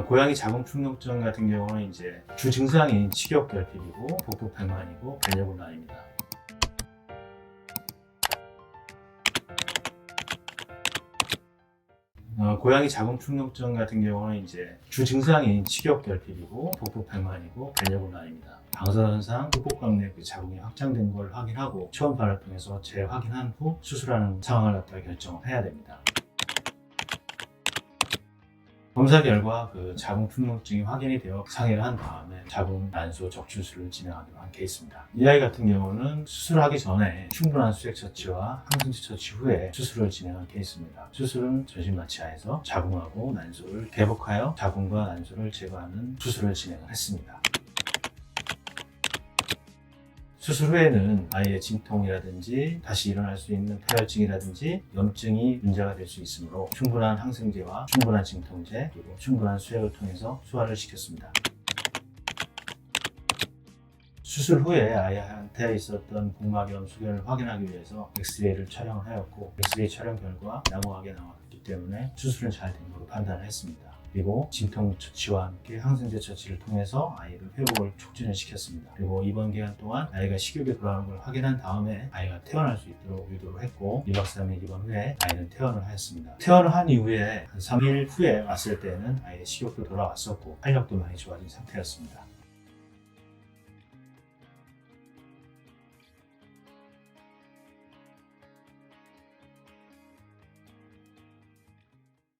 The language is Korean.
어, 고양이 자궁 충농증 같은 경우는 이제 주 증상인 식욕 결핍이고 복부 백만이고 반려곤란입니다. 어, 고양이 자궁 충농증 같은 경우는 이제 주 증상인 식욕 결핍이고 복부 백만이고 반려곤란입니다. 방사선상 후폭각 내그 자궁이 확장된 걸 확인하고 초음파를 통해서 재확인한 후 수술하는 상황을 갖다가 결정을 해야 됩니다. 검사 결과 그 자궁 충농증이 확인이 되어 상해를 한 다음에 자궁 난소 적출술을 진행하기로 한 케이스입니다. 이 아이 같은 경우는 수술하기 전에 충분한 수액 처치와 항생제 처치 후에 수술을 진행한 케이스입니다. 수술은 전신 마취하에서 자궁하고 난소를 개복하여 자궁과 난소를 제거하는 수술을 진행을 했습니다. 수술 후에는 아이의 진통이라든지 다시 일어날 수 있는 폐혈증이라든지 염증이 문제가 될 수 있으므로 충분한 항생제와 충분한 진통제 그리고 충분한 수액을 통해서 소화를 시켰습니다. 수술 후에 아이한테 있었던 복막염 소견을 확인하기 위해서 엑스레이를 촬영을 하였고 엑스레이 촬영 결과 양호하게 나왔기 때문에 수술은 잘된 걸로 판단을 했습니다. 그리고 진통 처치와 함께 항생제 처치를 통해서 아이를 회복을 촉진을 시켰습니다. 그리고 이번 기간 동안 아이가 식욕이 돌아오는 걸 확인한 다음에 아이가 퇴원할 수 있도록 유도를 했고 2박 3일 입원 후에 아이는 퇴원을 하였습니다. 퇴원을 한 이후에 한 3일 후에 왔을 때는 아이의 식욕도 돌아왔었고 활력도 많이 좋아진 상태였습니다.